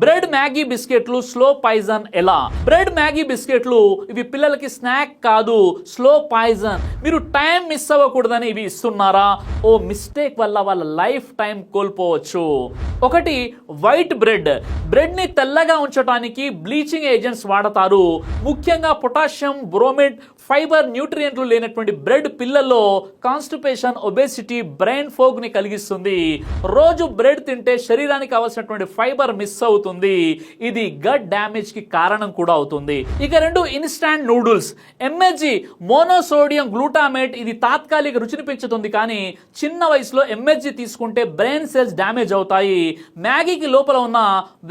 Bread Maggi బిస్కెట్లు slow poison ఎలా? Bread Maggi బిస్కెట్లు ఇవి పిల్లలకి స్నాక్ కాదు స్లో పాయిజన్. మీరు టైం మిస్ అవ్వకూడదని ఇవి ఇస్తున్నారా? ఓ మిస్టేక్ వల్ల వాళ్ళ లైఫ్ టైం కోల్పోవచ్చు. ఒకటి వైట్ బ్రెడ్. బ్రెడ్ని తెల్లగా ఉంచడానికి బ్లీచింగ్ ఏజెంట్స్ వాడతారు. ముఖ్యంగా పొటాషియం బ్రోమిడ్ ఫైబర్ న్యూట్రియంట్లు లేనటువంటి బ్రెడ్ పిల్లల్లో కాన్స్టిపేషన్ ఒబేసిటీ బ్రెయిన్ ఫోగ్ని కలిగిస్తుంది. రోజు బ్రెడ్ తింటే శరీరానికి కావాల్సినటువంటి ఫైబర్ మిస్ అవుతుంది. ఇది గట్ డ్యామేజ్కి కారణం కూడా అవుతుంది. ఇక రెండు instant noodles. MSG monosodium glutamate ఇది తాత్కాలిక రుచిని పెంచుతుంది కానీ చిన్న వయసులో ఎంఎస్జి తీసుకుంటే బ్రెయిన్ సెల్స్ డ్యామేజ్ అవుతాయి. మ్యాగీకి లోపల ఉన్న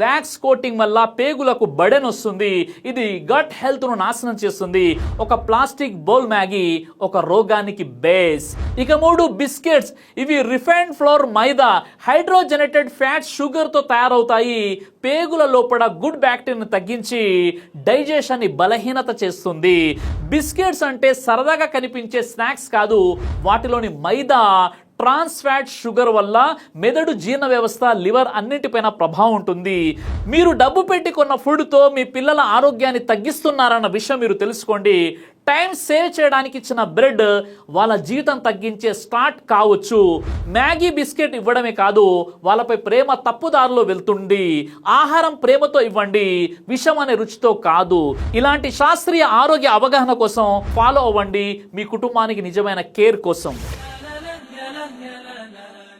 వ్యాక్స్ కోటింగ్ వల్ల పేగులకు బడెన్ వస్తుంది ఇది గట్ హెల్త్ను నాశనం చేస్తుంది. ఒక ప్లాస్టిక్ బౌల్ మ్యాగీ ఒక రోగానికి బేస్. ఇక మూడు బిస్కెట్స్. ఇవి refined flour maida hydrogenated fat షుగర్తో తయారవుతాయి. పేగుల లోపల గుడ్ బ్యాక్టీరియాను తగ్గించి డైజెషన్ని బలహీనత చేస్తుంది. బిస్కెట్స్ అంటే సరదాగా కనిపించే స్నాక్స్ కాదు వాటిలోని మైదా ట్రాన్స్ ఫ్యాట్ షుగర్ వల్ల మెదడు జీర్ణ వ్యవస్థ లివర్ అన్నిటిపైన ప్రభావం ఉంటుంది. మీరు డబ్బు పెట్టి కొన్న ఫుడ్తో మీ పిల్లల ఆరోగ్యాన్ని తగ్గిస్తున్నారన్న విషయం మీరు తెలుసుకోండి. టైం సేవ్ చేయడానికి ఇచ్చిన బ్రెడ్ వాళ్ళ జీవితం తగ్గించే స్టార్ట్ కావచ్చు. మ్యాగీ బిస్కెట్ ఇవ్వడమే కాదు వాళ్ళపై ప్రేమ తప్పుదారిలో వెళ్తుంది. ఆహారం ప్రేమతో ఇవ్వండి విషం అనే రుచితో కాదు. ఇలాంటి శాస్త్రీయ ఆరోగ్య అవగాహన కోసం ఫాలో అవ్వండి. మీ కుటుంబానికి నిజమైన కేర్ కోసం. الله لنا